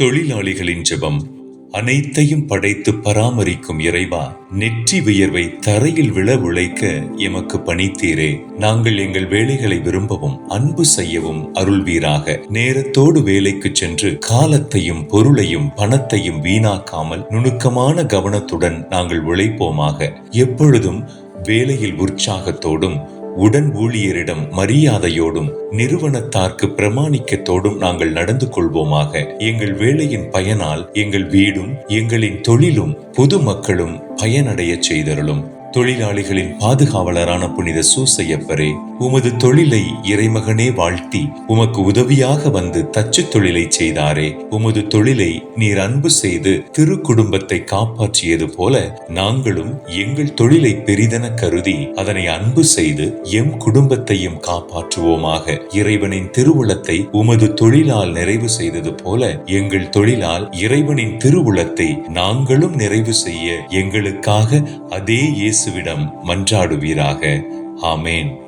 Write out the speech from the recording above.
தொழிலாளிகளின் ஜெபம். அனைத்தையும் படைத்து பராமரிக்கும் இறைவா நெற்றி வியர்வை தரையில் விழ உழைக்க எமக்கு பணித்தீரே. நாங்கள் எங்கள் வேலைகளை விரும்பவும் அன்பு செய்யவும் அருள்வீராக. நேரத்தோடு வேலைக்கு சென்று காலத்தையும் பொருளையும் பணத்தையும் வீணாக்காமல் நுணுக்கமான கவனத்துடன் நாங்கள் உழைப்போமாக. எப்பொழுதும் வேலையில் உற்சாகத்தோடும் உடன் ஊழியரிடம் மரியாதையோடும் நிறுவனத்தார்க்கு பிரமாணிக்கத்தோடும் நாங்கள் நடந்து கொள்வோமாக. எங்கள் வேலையின் பயனால் எங்கள் வீடும் எங்களின் தொழிலும் பொது மக்களும் பயனடைய செய்தருளும். தொழிலாளிகளின் பாதுகாவலரான புனித சூசையப்பரே உமது தொழிலை இறைமகனே வாழ்த்தி உமக்கு உதவியாக வந்து தச்சு தொழிலை செய்தாரே. உமது தொழிலை நீர் அன்பு செய்து திரு குடும்பத்தை காப்பாற்றியது போல நாங்களும் எங்கள் தொழிலை பெரிதென கருதி அதனை அன்பு செய்து எம் குடும்பத்தையும் காப்பாற்றுவோமாக. இறைவனின் திருவுளத்தை உமது தொழிலால் நிறைவு செய்தது போல எங்கள் தொழிலால் இறைவனின் திருவுளத்தை நாங்களும் நிறைவு செய்ய எங்களுக்காக அதே இயேசுவிடம் மன்றாடுவீராக. ஆமேன்.